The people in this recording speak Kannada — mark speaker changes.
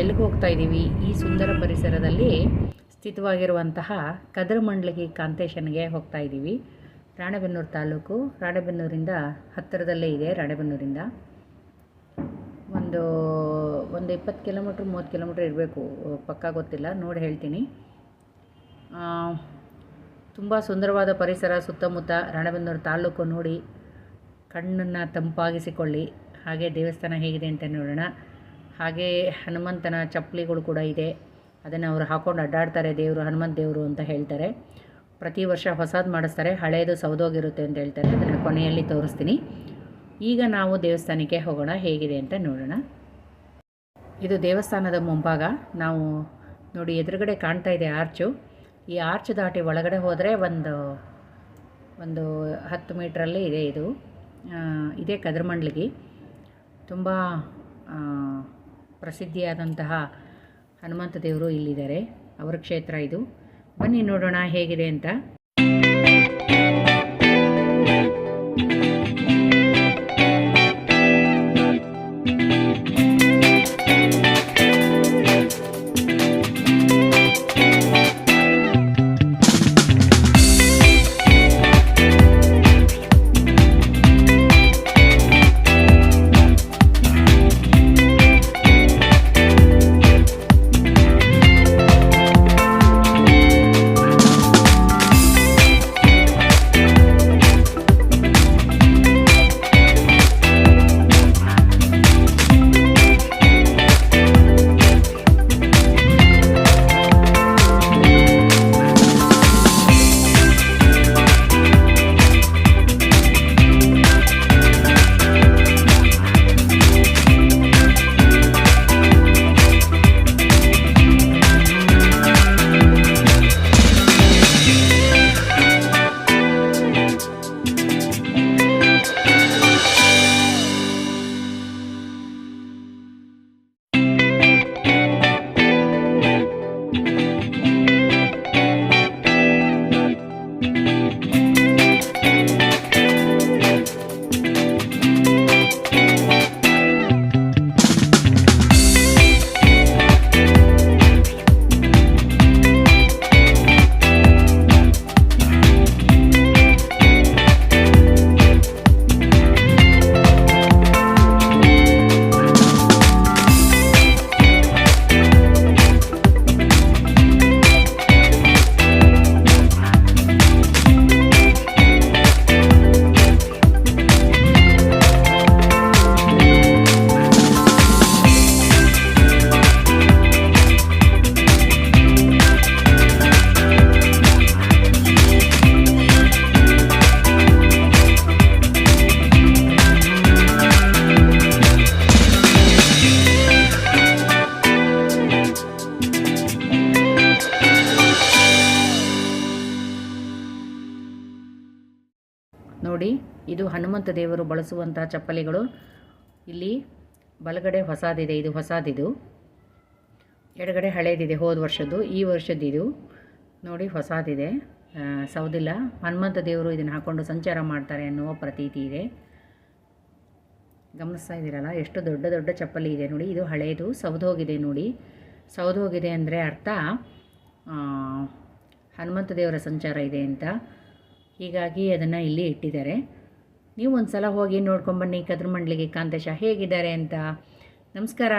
Speaker 1: ಎಲ್ಲಿಗೆ ಹೋಗ್ತಾ ಇದ್ದೀವಿ? ಈ ಸುಂದರ ಪರಿಸರದಲ್ಲಿ ಸ್ಥಿತವಾಗಿರುವಂತಹ ಕದ್ರಮಂಡ್ಲಗಿ ಕಾಂತೇಶನ್ಗೆ ಹೋಗ್ತಾ ಇದ್ದೀವಿ. ರಾಣೆಬೆನ್ನೂರು ತಾಲೂಕು, ರಾಣೆಬೆನ್ನೂರಿಂದ ಹತ್ತಿರದಲ್ಲೇ ಇದೆ ರಾಣೆಬೆನ್ನೂರಿಂದ. ಒಂದು ಒಂದು ಇಪ್ಪತ್ತು ಕಿಲೋಮೀಟ್ರ್, ಮೂವತ್ತು ಕಿಲೋಮೀಟ್ರ್ ಇರಬೇಕು. ಪಕ್ಕ ಗೊತ್ತಿಲ್ಲ, ನೋಡಿ ಹೇಳ್ತೀನಿ. ತುಂಬ ಸುಂದರವಾದ ಪರಿಸರ, ಸುತ್ತಮುತ್ತ ರಾಣೆಬೆನ್ನೂರು ತಾಲೂಕು ನೋಡಿ ಕಣ್ಣನ್ನು ತಂಪಾಗಿಸಿಕೊಳ್ಳಿ. ಹಾಗೆ ದೇವಸ್ಥಾನ ಹೇಗಿದೆ ಅಂತ ನೋಡೋಣ. ಹಾಗೆ ಹನುಮಂತನ ಚಪ್ಪಲಿಗಳು ಕೂಡ ಇದೆ. ಅದನ್ನು ಅವರು ಹಾಕೊಂಡು ಅಡ್ಡಾಡ್ತಾರೆ, ದೇವರು ಹನುಮಂತ ದೇವರು ಅಂತ ಹೇಳ್ತಾರೆ. ಪ್ರತಿ ವರ್ಷ ಹೊಸದು ಮಾಡಿಸ್ತಾರೆ ಹಳೆಯದು ಸೌದೋಗಿರುತ್ತೆ ಅಂತ ಹೇಳ್ತಾರೆ. ಅದನ್ನು ಕೊನೆಯಲ್ಲಿ ತೋರಿಸ್ತೀನಿ. ಈಗ ನಾವು ದೇವಸ್ಥಾನಕ್ಕೆ ಹೋಗೋಣ, ಹೇಗಿದೆ ಅಂತ ನೋಡೋಣ. ಇದು ದೇವಸ್ಥಾನದ ಮುಂಭಾಗ. ನಾವು ನೋಡಿ ಎದುರುಗಡೆ ಕಾಣ್ತಾ ಇದೆ ಆರ್ಚು. ಈ ಆರ್ಚ್ ದಾಟಿ ಒಳಗಡೆ ಹೋದರೆ ಒಂದು ಒಂದು ಹತ್ತು ಮೀಟ್ರಲ್ಲಿ ಇದೆ ಇದು. ಇದೇ ಕದ್ರಮಂಡ್ಲಿಗೆ. ತುಂಬ ಪ್ರಸಿದ್ಧಿಯಾದಂತಹ ಹನುಮಂತ ದೇವರು ಇಲ್ಲಿದ್ದಾರೆ. ಅವರ ಕ್ಷೇತ್ರ ಇದು. ಬನ್ನಿ ನೋಡೋಣ ಹೇಗಿದೆ ಅಂತ. thank you. ನೋಡಿ, ಇದು ಹನುಮಂತ ದೇವರು ಬಳಸುವಂಥ ಚಪ್ಪಲಿಗಳು. ಇಲ್ಲಿ ಬಲಗಡೆ ಹೊಸದಿದೆ, ಇದು ಹೊಸದಿದು. ಎಡಗಡೆ ಹಳೇದಿದೆ, ಹೋದ ವರ್ಷದ್ದು, ಈ ವರ್ಷದ್ದಿದು. ನೋಡಿ, ಹೊಸದಿದೆ. ಸೌದಿಲ್ಲ. ಹನುಮಂತ ದೇವರು ಇದನ್ನು ಹಾಕ್ಕೊಂಡು ಸಂಚಾರ ಮಾಡ್ತಾರೆ ಅನ್ನುವ ಪ್ರತೀತಿ ಇದೆ. ಗಮನಿಸ್ತಾ ಇದ್ದೀರಲ್ಲ, ಎಷ್ಟು ದೊಡ್ಡ ದೊಡ್ಡ ಚಪ್ಪಲಿ ಇದೆ ನೋಡಿ, ಇದು ಹಳೇದು ಸೌದೋಗಿದೆ ನೋಡಿ. ಸೌದೋಗಿದೆ ಅಂದರೆ ಅರ್ಥ ಹನುಮಂತ ದೇವರ ಸಂಚಾರ ಇದೆ ಅಂತ. ಹೀಗಾಗಿ ಅದನ್ನು ಇಲ್ಲಿ ಇಟ್ಟಿದ್ದಾರೆ. ನೀವು ಒಂದು ಸಲ ಹೋಗಿ ನೋಡ್ಕೊಂಬನ್ನಿ ಕದ್ರಮಂಡಳಿಗೆ ಕಾಂತೇಶ ಹೇಗಿದ್ದಾರೆ ಅಂತ. ನಮಸ್ಕಾರ.